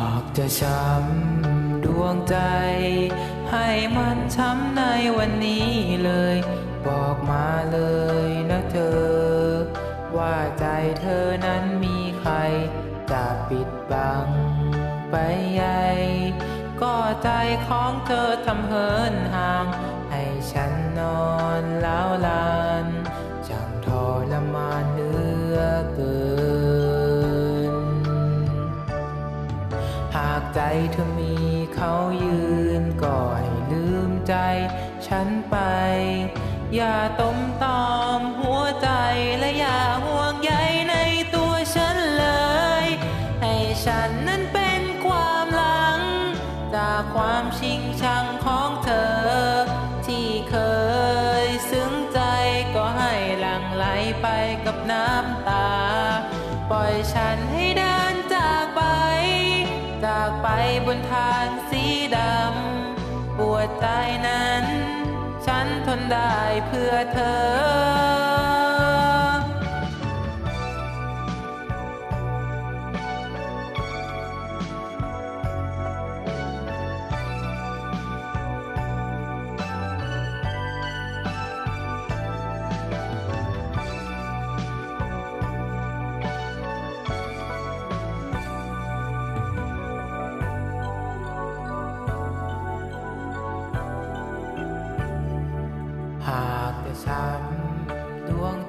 ากจะช้ำดวงใจ ให้มันช้ำในวันนี้เลย บอกมาเลยนะเธอ ว่าใจเธอนั้นมีใคร จะปิดบังไปใหญ่ก็ใจของเธอทำเหินห่าง ให้ฉันนอนแล้วลาากใจเธอมีเขายืนก็ให้ลืมใจ ฉันไป อย่าต้มตอมหัวใจและอย่าห่วงใยในตัวฉันเลย ให้ฉันนั้นเป็นความหลัง จากความชิงชังของเธอ ที่เคยซึ้งใจก็ให้หลั่งไหลไปกับน้ำตา ปล่อยฉันให้เดิ นทางสีดำ ปวดใจนั้น ฉันทนได้เพื่อเธอ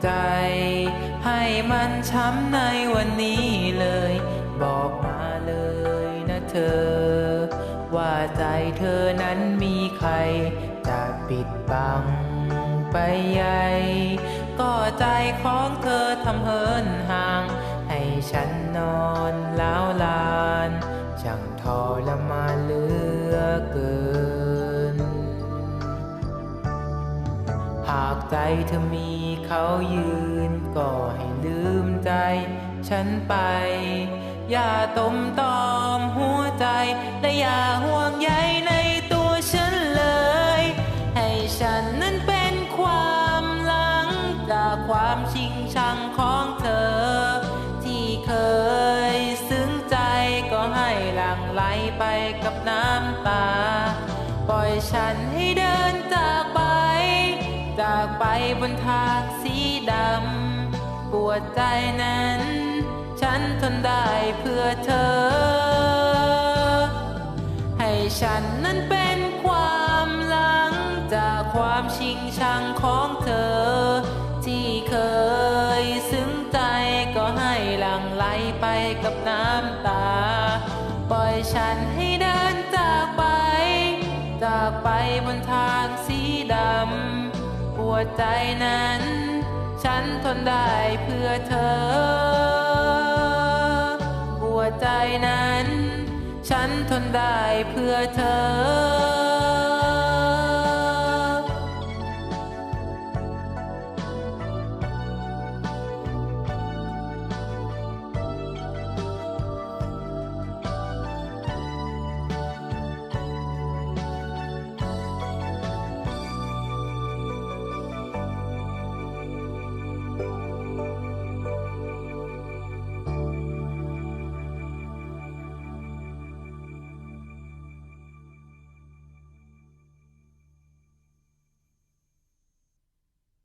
ใจ ให้มันช้ำในวันนี้เลย บอกมาเลยนะเธอ ว่าใจเธอนั้นมีใครจะปิดบังไปใหญ่ก็ใจของเธอทำเหินห่าง ให้ฉันนอนแล้วลาน ช่างทรมานเหลือเกินากใจเธอมีเขายืน ก็ให้ลืมใจ ฉันไป อย่าต้มตอมหัวใจ และอย่าห่วงใยในตัวฉันเลย ให้ฉันนั้นเป็นความหลัง จากความชิงชังของเธอ ที่เคยซึ้งใจก็ให้หลั่งไหลไปกับน้ำตา ปล่อยฉันให้เดิน นทางสีดำ ปวดใจนั้น ฉันทนได้เพื่อเธอ ให้ฉันนั้นเป็นความหลัง จากความชิงชังของเธอ ที่เคยซึ้งใจก็ให้หลั่งไหลไปกับน้ำตา ปล่อยฉันให้เดินจากไป จากไปบนทางสีดำ วดใจนั้น ฉันทนได้เพื่อเธอปวดใจนั้น ฉันทนได้เพื่อเธอ